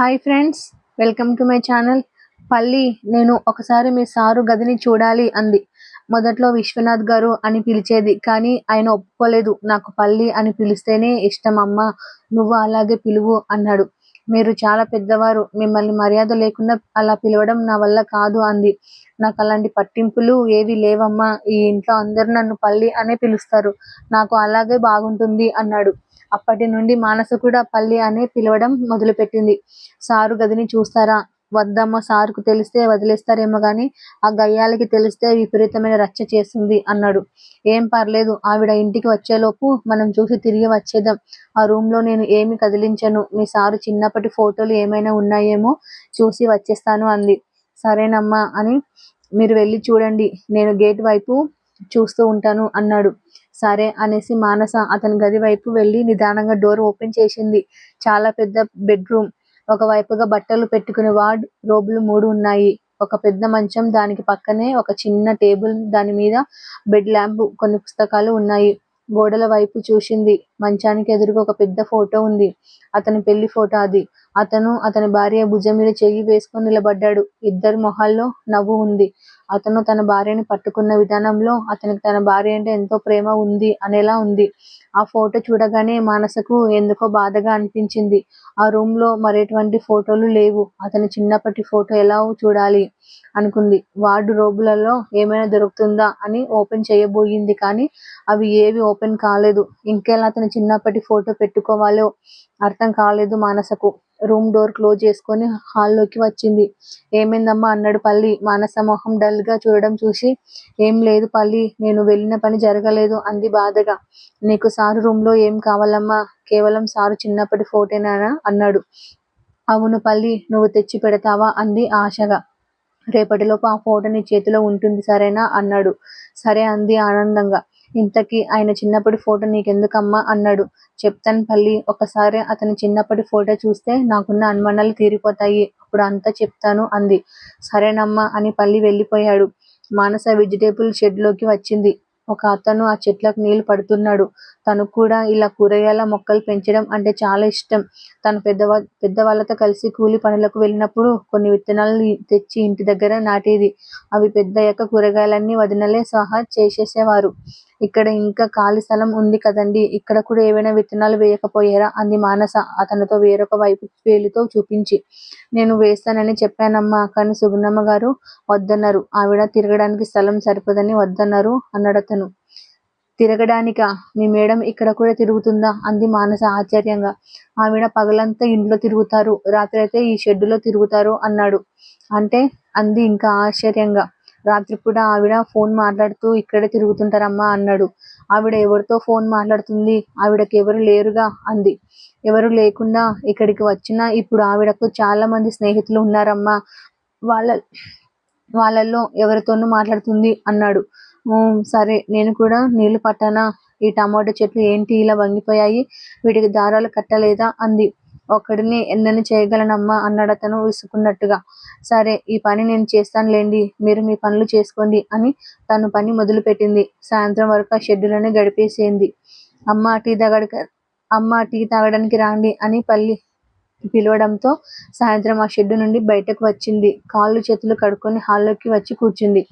Hi friends welcome to my channel పల్లి నేను ఒకసారి మీ సారు గదిని చూడాలి అంది. మొదట్లో విశ్వనాథ్ గారు అని పిలిచేది కానీ ఆయన ఒప్పుకోలేదు. నాకు పల్లి అని పిలిస్తేనే ఇష్టం అమ్మ నువ్వు అలాగే పిలువు అన్నాడు. మీరు చాలా పెద్దవారు మిమ్మల్ని మర్యాద లేకుండా అలా పిలవడం నా వల్ల కాదు అంది. నాకు అలాంటి పట్టింపులు ఏవి లేవమ్మా ఈ ఇంట్లో అందరు నన్ను పల్లి అనే పిలుస్తారు. నాకు అలాగే బాగుంటుంది అన్నాడు. అప్పటి నుండి మానస కూడా పల్లి అనే పిలవడం మొదలుపెట్టింది. సారు గదిని చూస్తారా? వద్దమ్మ సార్కు తెలిస్తే వదిలేస్తారేమో గాని ఆ గయ్యాలకి తెలిస్తే విపరీతమైన రచ్చ చేస్తుంది అన్నాడు. ఏం పర్లేదు ఆవిడ ఇంటికి వచ్చేలోపు మనం చూసి తిరిగి వచ్చేద్దాం. ఆ రూమ్లో నేను ఏమి కదిలించను. మీ సారు చిన్నప్పటి ఫోటోలు ఏమైనా ఉన్నాయేమో చూసి వచ్చేస్తాను అంది. సరేనమ్మా అని మీరు వెళ్ళి చూడండి. నేను గేట్ వైపు చూస్తూ ఉంటాను అన్నాడు. సరే అనేసి మానస అతని గది వైపు వెళ్ళి నిదానంగా డోర్ ఓపెన్ చేసింది. చాలా పెద్ద బెడ్రూమ్ ఒక వైపుగా బట్టలు పెట్టుకునే వార్డ్ రోబులు మూడు ఉన్నాయి. ఒక పెద్ద మంచం దానికి పక్కనే ఒక చిన్న టేబుల్ దాని మీద బెడ్ ల్యాంప్ కొన్ని పుస్తకాలు ఉన్నాయి. గోడల వైపు చూసింది. మంచానికి ఎదురుగా ఒక పెద్ద ఫోటో ఉంది. అతని పెళ్ళి ఫోటో అది. అతను అతని భార్య భుజం మీద చెయ్యి వేసుకొని నిలబడ్డాడు. ఇద్దరి మొహాల్లో నవ్వు ఉంది. అతను తన భార్యని పట్టుకున్న విధానంలో అతనికి తన భార్య అంటే ఎంతో ప్రేమ ఉంది అనేలా ఉంది. ఆ ఫోటో చూడగానే మనసుకు ఎందుకో బాధగా అనిపించింది. ఆ రూమ్లో మరేటువంటి ఫోటోలు లేవు. అతని చిన్నప్పటి ఫోటో ఎలా చూడాలి అనుకుంది. వార్డు రోబులలో ఏమైనా దొరుకుతుందా అని ఓపెన్ చేయబోయింది కానీ అవి ఏవి ఓపెన్ కాలేదు. ఇంకెలా అతని చిన్నప్పటి ఫోటో పెట్టుకోవాలో అర్థం కాలేదు మానసకు. రూమ్ డోర్ క్లోజ్ చేసుకొని హాల్లోకి వచ్చింది. ఏమైందమ్మా? అన్నాడు పల్లి. మానస మొహం డల్గా చూడడం చూసి ఏం లేదు పల్లి నేను వెళ్ళిన పని జరగలేదు అంది బాధగా. నీకు సారు రూమ్లో ఏం కావాలమ్మా? కేవలం సారు చిన్నప్పటి ఫోటోనా అన్నాడు. అవును పల్లి నువ్వు తెచ్చి పెడతావా అంది ఆశగా. రేపటిలోపు ఆ ఫోటో నీ చేతిలో ఉంటుంది సరేనా అన్నాడు. సరే అంది ఆనందంగా. ఇంతకీ ఆయన చిన్నప్పటి ఫోటో నీకెందుకమ్మా అన్నాడు. చెప్తాను పల్లి ఒకసారి అతని చిన్నప్పటి ఫోటో చూస్తే నాకున్న అనుమానాలు తీరిపోతాయి. అప్పుడు అంతా చెప్తాను అంది. సరేనమ్మా అని పల్లి వెళ్ళిపోయాడు. మానస వెజిటేబుల్ షెడ్లోకి వచ్చింది. ఒక అతను ఆ చెట్లకు నీళ్ళు పడుతున్నాడు. తను కూడా ఇలా కూరగాయల మొక్కలు పెంచడం అంటే చాలా ఇష్టం. తను పెద్దవా పెద్దవాళ్ళతో కలిసి కూలి పనులకు వెళ్ళినప్పుడు కొన్ని విత్తనాలు తెచ్చి ఇంటి దగ్గర నాటేది. అవి పెద్దయ్యాక కూరగాయలన్నీ వదినలే సహా చేసేసేవారు. ఇక్కడ ఇంకా ఖాళీ స్థలం ఉంది కదండి. ఇక్కడ కూడా ఏవైనా విత్తనాలు వేయకపోయారా? అంది మానస అతనితో వేరొక వైపు వేలుతో చూపించి. నేను వేస్తానని చెప్పానమ్మా కానీ సుగుణమ్మ గారు వద్దన్నారు. ఆవిడ తిరగడానికి స్థలం సరిపోదని వద్దన్నారు అన్నాడు అతను తిరగడానికా? మీ మేడం ఇక్కడ కూడా తిరుగుతుందా? అంది మానస ఆశ్చర్యంగా. ఆవిడ పగలంతా ఇంట్లో తిరుగుతారు రాత్రి అయితే ఈ షెడ్డులో తిరుగుతారు అన్నాడు. అంటే? అంది ఇంకా ఆశ్చర్యంగా. రాత్రిపూట ఆవిడ ఫోన్ మాట్లాడుతూ ఇక్కడే తిరుగుతుంటారమ్మా అన్నాడు. ఆవిడ ఎవరితో ఫోన్ మాట్లాడుతుంది? ఆవిడకి ఎవరు లేరుగా అంది. ఎవరు లేకుండా ఇక్కడికి వచ్చినా ఇప్పుడు ఆవిడకు చాలా మంది స్నేహితులు ఉన్నారమ్మా. వాళ్ళ వాళ్ళల్లో ఎవరితోనూ మాట్లాడుతుంది అన్నాడు. సరే నేను కూడా నీళ్ళు పట్టానా? ఈ టమాటో చెట్లు ఏంటి? ఇలా వంగిపోయాయి? వీటికి దారాలు కట్టలేదా? అంది. ఒకడిని ఎన్నని చేయగలనమ్మా అన్నాడు అతను విసుకున్నట్టుగా సరే ఈ పని నేను చేస్తానులేండి మీరు మీ పనులు చేసుకోండి అని తను పని మొదలుపెట్టింది. సాయంత్రం వరకు ఆ షెడ్డులోనే గడిపేసేంది. అమ్మ టీ తాగడానికి అమ్మ టీ తాగడానికి రాండి అని పల్లి పిలవడంతో సాయంత్రం ఆ షెడ్డు నుండి బయటకు వచ్చింది. కాళ్ళు చేతులు కడుక్కొని హాల్లోకి వచ్చి కూర్చుంది.